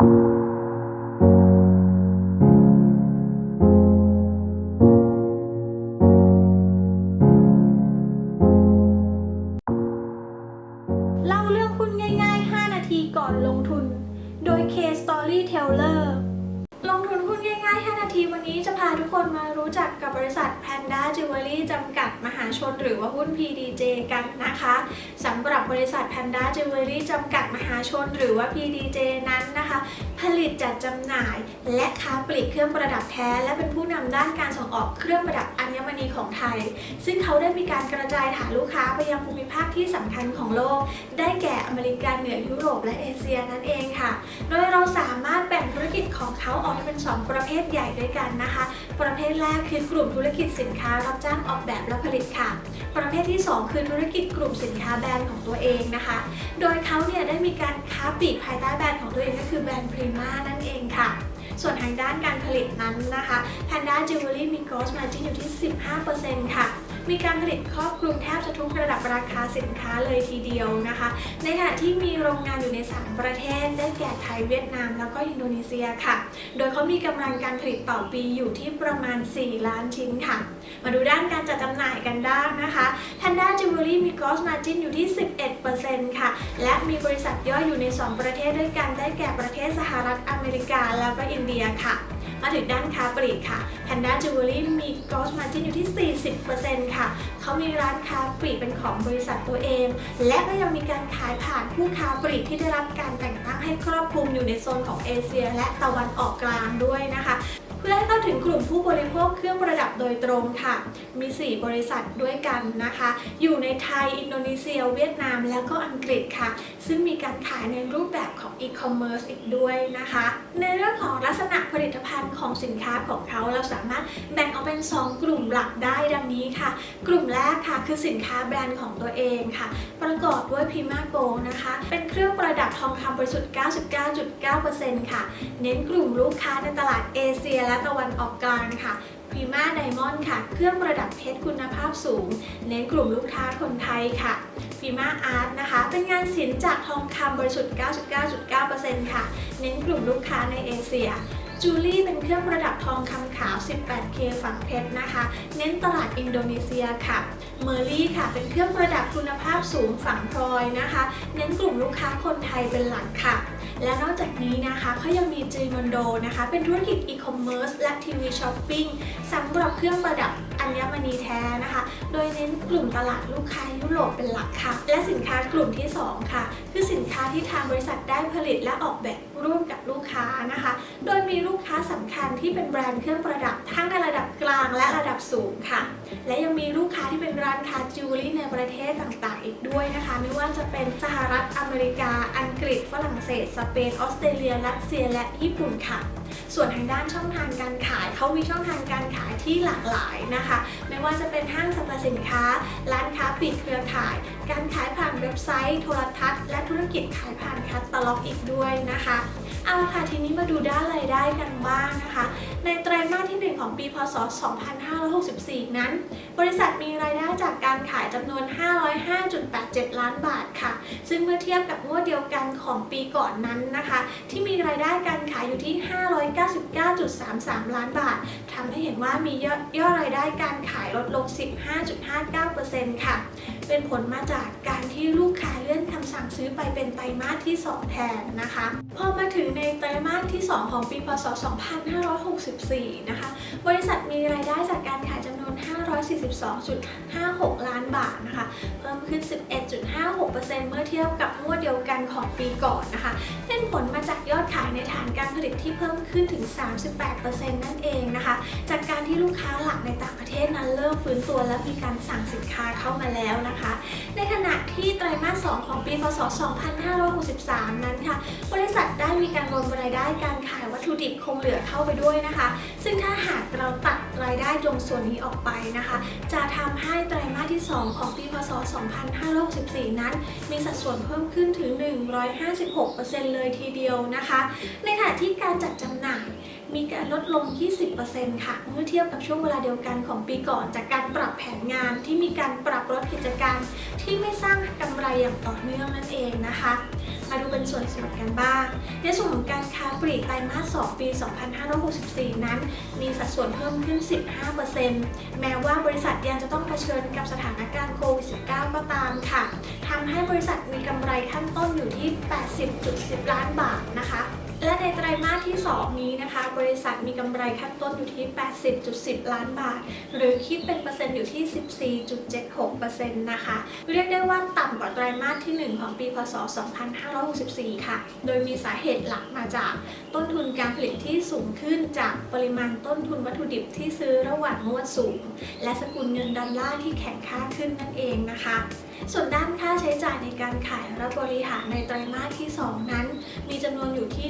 เษัท Panda Jewelry จำกัดมหาชนหรือว่าหุ้น PDJ กันนะคะสำหรับบริษัท Panda Jewelry จำกัดมหาชนหรือว่า PDJ นั้นนะคะ ผลิตจัดจำหน่าย และค้าปลีกเครื่องประดับแท้ และเป็นผู้นำด้านการส่งออกเครื่องประดับอัญมณีของไทย ซึ่งเขาได้มีการกระจายฐานลูกค้าไปยังภูมิภาคที่สำคัญของโลก ได้แก่อเมริกาเหนือยุโรปและเอเชียนั่นเองค่ะ โดยเราสามารถแบ่งธุรกิจของเขาออกเป็น 2 ประเภทใหญ่ด้วยกันนะคะ ประเภทแรกคือกลุ่มธุรกิจสินค้ารับจ้างออกแบบและผลิตค่ะ ประเภทที่ 2 คือธุรกิจกลุ่มสินค้าแบรนด์ของตัวเองนะคะ โดยเขาเนี่ยได้มีการค้าปลีกภายใต้แบรนด์ของตัวเองก็คือแบรนด์พรีมานั่นเองค่ะส่วนทางด้านการผลิตนั้นนะคะ Panda Jewelry มี gross margin อยู่ที่ 15%ค่ะ มีการผลิตครอบคลุมแทบจะทุกระดับราคาสินค้าเลยทีเดียวนะคะ ในขณะที่มีโรงงานอยู่ใน3ประเทศ ได้แก่ไทยเวียดนาม แล้วก็อินโดนีเซียค่ะ โดยเขามีกำลังการผลิตต่อปีอยู่ที่ประมาณ 4 ล้านชิ้นค่ะ มาดูด้านการจัดจำหน่ายกันได้นะคะ Panda Jewelry มี gross margin อยู่ที่ 11%ค่ะ และมีบริษัทย่อยอยู่ใน 2 ประเทศด้วยกันได้แก่ประเทศสหรัฐอเมริกาแล้วก็อินเดียค่ะ มาถึงด้านค้าปลีกค่ะ Panda Jewelry มี gross margin อยู่ที่ 40%ค่ะ เขามีร้านค้าปลีกเป็นของบริษัทตัวเอง และก็ยังมีการขายผ่านผู้ค้าปลีกที่ได้รับการแต่งตั้งให้ครอบคลุมอยู่ในโซนของเอเชีย และตะวันออกกลางด้วยนะคะ เพื่อให้เข้าถึงกลุ่มผู้บริโภคเครื่องประดับโดยตรงค่ะ มี 4 บริษัทด้วยกันนะคะ อยู่ในไทย อินโดนีเซีย เวียดนาม แล้วก็อังกฤษค่ะ ซึ่งมีการขายในรูปแบบของอีคอมเมิร์ซอีกด้วยนะคะ ในเรื่องของลักษณะผลิตภัณฑ์ของสินค้าของเขาเราสามารถแบ่งออกเป็น 2 กลุ่มหลักได้ดังนี้ค่ะ กลุ่มแรกค่ะคือสินค้าแบรนด์ของตัวเองค่ะ ประกอบด้วยพิมาโกนะคะ เป็นเครื่องประดับทองคำบริสุทธิ์ 99.9%ค่ะ เน้นกลุ่มลูกค้าในตลาดเอเชียและตะวันออกกลางค่ะพีมาไดมอนด์ค่ะ เครื่องประดับเพชรคุณภาพสูง เน้นกลุ่มลูกค้าคนไทยค่ะพีมาอาร์ตนะคะ เป็นงานศิลป์จากทองคำบริสุทธิ์ 99.9%ค่ะ เน้นกลุ่มลูกค้าในเอเชียจูลี่เป็นเครื่องประดับทองคำขาว 18K ฝังเพชรนะคะ เน้นตลาดอินโดนีเซียค่ะ เมอร์ลี่ค่ะ เป็นเครื่องประดับคุณภาพสูงฝังพลอยนะคะ เน้นกลุ่มลูกค้าคนไทยเป็นหลักค่ะ และนอกจากนี้นะคะเขายังมีจีมอนโดนะคะ เป็นธุรกิจอีคอมเมิร์ซและทีวีช้อปปิ้งสำหรับเครื่องประดับ ญมณีแท้นะคะ โดยเน้นกลุ่มตลาดลูกค้ายุโรปเป็นหลักค่ะ และสินค้ากลุ่มที่ 2 ค่ะ คือสินค้าที่ทางบริษัทได้ผลิตและออกแบบร่วมกับลูกค้านะคะ โดยมีลูกค้าสำคัญที่เป็นแบรนด์เครื่องประดับ ทั้งในระดับกลางและระดับสูงค่ะ และยังมีลูกค้าที่เป็นร้านค้าจิวเวลรี่ในประเทศต่างๆ อีกด้วยนะคะ ไม่ว่าจะเป็นสหรัฐอเมริกา อังกฤษ ฝรั่งเศส สเปน ออสเตรเลีย รัสเซีย และญี่ปุ่นค่ะ ส่วนทางด้านช่องทางการขายเขามีช่องทางการขายที่หลากหลายนะคะ ไม่ว่าจะเป็นห้างสรรพสินค้า ร้านค้าปลีกเครือข่าย การขายผ่านเว็บไซต์ โทรทัศน์ และธุรกิจขายผ่านแคตตาล็อกอีกด้วยนะคะ เอาค่ะทีนี้มาดูด้านรายได้กันบ้างนะคะ ในไตรมาสที่ 1 ของปี พศ 2564 นั้น บริษัทมีรายได้จากการขายจำนวน 505.87 ล้านบาทค่ะ ซึ่งเมื่อเทียบกับงวดเดียวกันของปีก่อนนั้นนะคะ ที่มีรายได้การขายอยู่ที่ 599.33 ล้านบาททำให้เห็นว่ามียอดยอดรายได้การขายลดลง 15.59%ค่ะ เป็นผลมาจากการที่ลูกค้าเลื่อนคำสั่งซื้อไปเป็นไตรมาสที่ 2 แทนนะคะ พอมาถึงในไตรมาสที่ 2 ของปี พศ 2564นะคะ บริษัทมีรายได้จากการขายจำนวน 542.56 ล้านบาทนะคะ เพิ่มขึ้น 11.56%เมื่อเทียบกับงวดเดียวกันของปีก่อนนะคะ เป็นผลมาจากยอดขายในฐานการผลิตที่เพิ่มขึ้นถึง 38%นั่นเองนะคะ จากการที่ลูกค้าหลักในต่างประเทศนั้นเริ่มฟื้นตัวและมีการสั่งสินค้าเข้ามาแล้วนะคะ ในขณะที่ไตรมาส 2 ของปี พศ 2563 นั้นค่ะ บริษัทได้มีการรวมรายได้การขายวัตถุดิบคงเหลือเข้าไปด้วยนะคะซึ่งถ้าหากเราตัดรายได้ตรงส่วนนี้ออกไปนะคะ จะทำให้ไตรมาสที่ 2 ของปีพศ 2564 นั้น มีสัดส่วนเพิ่มขึ้นถึง 156%เลยทีเดียวนะคะ ในขณะที่การจัดจำหน่ายมีการลดลง 20%ค่ะ เมื่อเทียบกับช่วงเวลาเดียวกันของปีก่อน จากการปรับแผนงานที่มีการปรับลดกิจการที่ไม่สร้างกำไรอย่างต่อเนื่องนั่นเองนะคะ มาดูเป็นส่วนสรุปกันบ้าง ในส่วนของการค้าปลีกไตรมาส 2 ปี 2564 นั้น มีสัดส่วนเพิ่มขึ้น 15%แม้ว่าบริษัทยังจะต้องเผชิญกับสถานการณ์โควิด -19 ก็ตามค่ะทำให้บริษัทมีกำไรขั้นต้นอยู่ที่ 80.10 ล้านบาทนะคะ และในไตรมาสที่ 2 นี้นะคะ บริษัทมีกำไรขั้นต้นอยู่ที่ 80.10 ล้านบาท หรือคิดเป็นเปอร์เซ็นต์อยู่ที่ 14.76%นะคะ เรียกได้ว่าต่ำกว่าไตรมาสที่ 1 ของปี พศ 2564 ค่ะ โดยมีสาเหตุหลักมาจากต้นทุนการผลิตที่สูงขึ้นจากปริมาณต้นทุนวัตถุดิบที่ซื้อระหว่างงวดสูง และสกุลเงินดอลลาร์ที่แข็งค่าขึ้นนั่นเองนะคะ ส่วนด้านค่าใช้จ่ายในการขายและบริหารในไตรมาสที่ 2 นั้น มีจำนวนอยู่ที่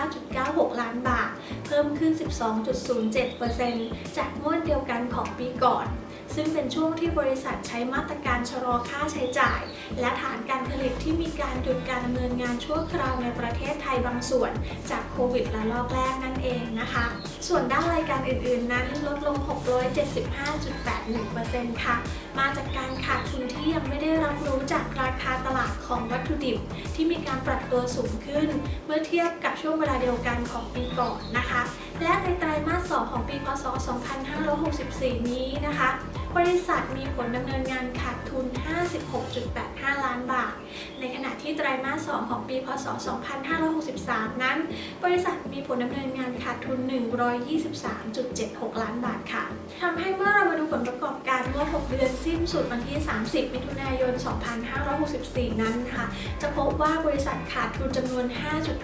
139.96 ล้านบาท เพิ่มขึ้น 12.07%จากงวดเดียวกันของปีก่อน ซึ่งเป็นช่วงที่บริษัทใช้มาตรการชะลอค่าใช้จ่าย และฐานการผลิตที่มีการหยุดการดำเนินงานชั่วคราวในประเทศไทยบางส่วน จากโควิดระลอกแรกนั่นเองนะคะ ส่วนด้านรายการอื่นๆ นั้นลดลง 675.81%ค่ะ มาจากการขาดทุนที่ยังไม่ได้รับรู้จากราคาตลาดของวัตถุดิบ ที่มีการปรับตัวสูงขึ้น เมื่อเทียบกับช่วงเวลาเดียวกันของปีก่อนนะคะ และในไตรมาส 2 ของปี พศ 2564 นี้นะคะ บริษัทมีผลดำเนินงานขาดทุน 56.85 ล้านบาท ในขณะที่ไตรมาส 2 ของปี พศ 2563 นั้น บริษัทมีผลดำเนินงานขาดทุน 123.76 ล้านบาทค่ะทำให้เมื่อเรามาดูผลประกอบการเมื่อ 6 เดือนสิ้นสุดวันที่ 30 มิถุนายน 2564 นั้นค่ะจะพบว่าบริษัทขาดทุนจำนวน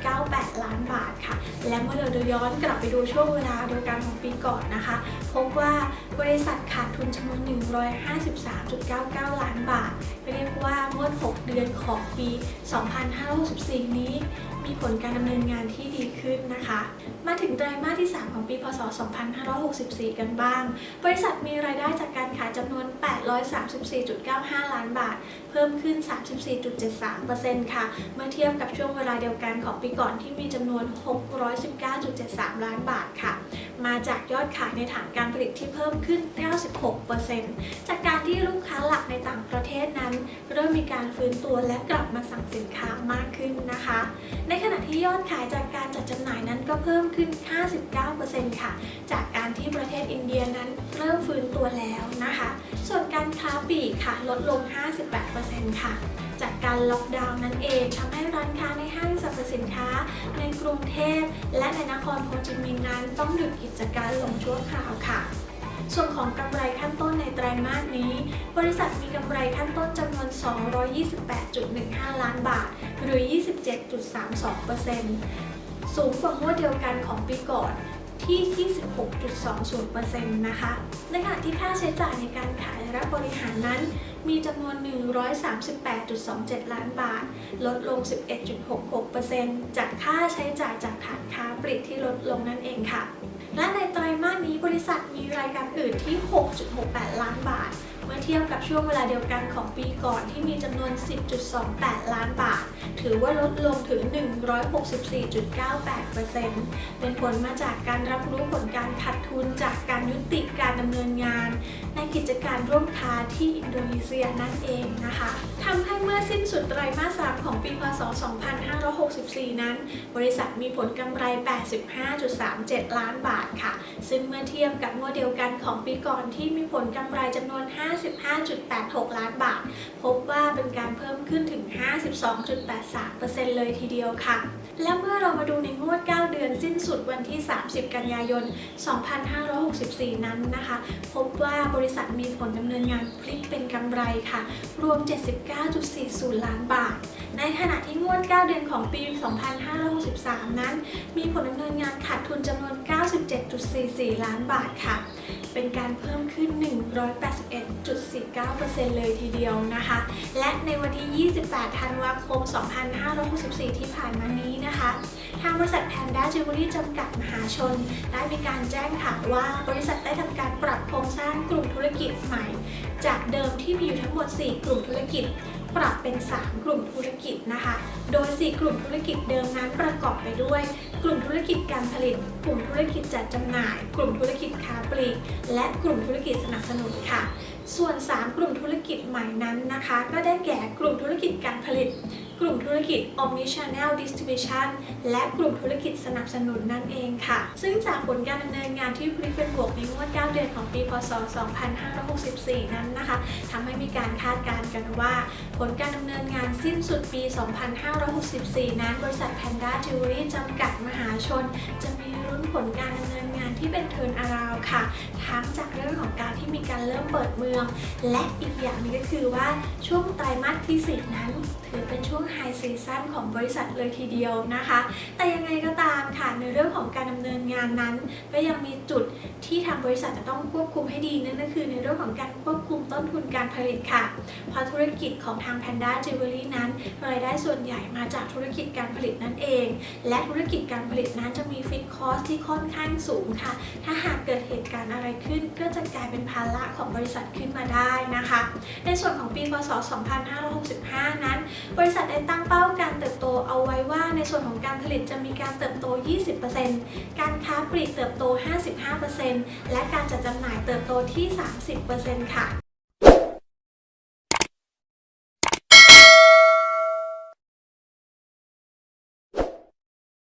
5.98 ล้านบาทค่ะ และเมื่อเราย้อนกลับไปดูช่วงเวลาเดียวกันของปีก่อนนะคะ พบว่าบริษัทขาดทุนจำนวน153.99 ล้านบาท เรียกว่างวด 6 เดือนของปี 2564 นี้ มีผลการดำเนินงานที่ดีขึ้นนะคะ มาถึงไตรมาสที่ 3 ของปี พศ 2564 กันบ้าง บริษัทมีรายได้จากการขายจำนวน 834.95 ล้านบาท เพิ่มขึ้น 34.73%ค่ะ เมื่อเทียบกับช่วงเวลาเดียวกันของปีก่อนที่มีจำนวน 619.73 ล้านบาทค่ะ มาจากยอดขายในฐานการผลิตที่เพิ่มขึ้น 96%จากการที่ลูกค้าหลัก ริ่มมีการฟื้นตัวและกลับมาสั่งสินค้ามากขึ้นนะคะ ในขณะที่ยอดขายจากการจัดจำหน่ายนั้นก็เพิ่มขึ้น 59%ค่ะ จากการที่ประเทศอินเดียนั้นเริ่มฟื้นตัวแล้วนะคะ ส่วนการค้าปลีกค่ะลดลง 58%ค่ะ จากการล็อกดาวน์นั่นเองทำให้ร้านค้าในห้างสรรพสินค้า ในกรุงเทพและในนครโฮจิมินห์นั้นต้องหยุดกิจการลงชั่วคราวค่ะ ส่วนของกำไรขั้นต้นในไตรมาสนี้ บริษัทมีกำไรขั้นต้นจำนวน 228.15 ล้านบาท หรือ 27.32%สูงกว่างวดเดียวกันของปีก่อนที่ 26.20%นะคะ ในขณะที่ค่าใช้จ่ายในการขายและบริหารนั้น มีจำนวน 138.27 ล้านบาท ลดลง 11.66%จากค่าใช้จ่ายจากฐานค้าปลีกที่ลดลงนั่นเองค่ะ และในไตรมาส ริษัทมีรายการอื่นที่ 6.68 ล้านบาท เมื่อเทียบกับช่วงเวลาเดียวกันของปีก่อนที่มีจำนวน 10.28 ล้านบาท ถือว่าลดลงถึง 164.98%เป็นผลมาจากการรับรู้ผลการขาดทุนจากการยุติการดำเนินงาน ในกิจการร่วมค้าที่อินโดนีเซียนั่นเองนะคะทำให้เมื่อสิ้นสุดไตรมาส 3 ของปีพศ 2564 นั้น บริษัทมีผลกำไร 85.37 ล้านบาทค่ะ ซึ่งเมื่อเทียบกับงวดเดียวกันของปีก่อนที่มีผลกำไรจำนวน 5 55.86 ล้านบาท พบว่าเป็นการเพิ่มขึ้นถึง 52.83%เลยทีเดียวค่ะ และเมื่อเรามาดูในงวด 9 เดือนสิ้นสุดวันที่ 30 กันยายน 2564 นั้นนะคะ พบว่าบริษัทมีผลดำเนินงานพลิกเป็นกำไรค่ะ รวม 79.40 ล้านบาท ในขณะที่งวด 9 เดือนของปี 2563 นั้น มีผลดำเนินงานขาดทุนจำนวน 97.44 ล้านบาทค่ะ เป็นการเพิ่มขึ้น 181.49%เลยทีเดียวนะคะ และในวันที่ 28 ธันวาคม 2564 ที่ผ่านมานี้นะคะ ทางบริษัทแพนด้าจิวเวลรี่จำกัดมหาชน ได้มีการแจ้งข่าวว่าบริษัทได้ทำการปรับโครงสร้างกลุ่มธุรกิจใหม่ จากเดิมที่มีอยู่ทั้งหมด 4 กลุ่มธุรกิจ ปรับเป็น 3 กลุ่มธุรกิจนะคะ โดย 4 กลุ่มธุรกิจเดิมนั้นประกอบไปด้วย กลุ่มธุรกิจการผลิต กลุ่มธุรกิจจัดจำหน่าย กลุ่มธุรกิจค้าปลีก และกลุ่มธุรกิจสนับสนุนค่ะ ส่วน 3 กลุ่มธุรกิจใหม่นั้นนะคะ ก็ได้แก่กลุ่มธุรกิจการผลิต กลุ่มธุรกิจ Omnichannel Distribution และกลุ่มธุรกิจสนับสนุนนั่นเองค่ะ ซึ่งจากผลการดำเนินงานที่พลิกเป็นบวกในงวด 9 เดือนของปี พศ 2564 นั้นนะคะทำให้มีการคาดการณ์กันว่า ผลการดำเนินงานสิ้นสุดปี 2564 นั้นบริษัทแพนด้าจิวเวลรี่จำกัดมหาชนจะ รุ่นผลการดำเนินงานที่เป็นเทิร์นอาราวค่ะ ทั้งจากเรื่องของการที่มีการเริ่มเปิดเมือง และอีกอย่างหนึงก็คือว่าช่วงไตรมาสที่ 4 นั้น ถือเป็นช่วงไฮซีซั่นของบริษัทเลยทีเดียวนะคะ แต่ยังไงก็ตามค่ะในเรื่องของการดำเนินงานนั้น ก็ยังมีจุดที่ทางบริษัทจะต้องควบคุมให้ดีนั่นก็คือ ในเรื่องของการควบคุมต้นทุนการผลิตค่ะเพราะธุรกิจของทาง Panda Jewelry นั้นรายได้ส่วนใหญ่มาจากธุรกิจการผลิตนั่นเอง และธุรกิจการผลิตนั้นจะมีฟิกคอสที่ค่อนข้างสูงค่ะ ถ้าหากเกิดเหตุการณ์อะไรขึ้น ก็จะกลายเป็นภาระของบริษัทขึ้นมาได้นะคะ ในส่วนของปีพศ 2565 นั้น บริษัทได้ตั้งเป้าการเติบโตเอาไว้ว่า ในส่วนของการผลิตจะมีการเติบโต 20%การค้าปลีกเติบโต 55%และการจัดจำหน่ายเติบโตที่ 30%ค่ะ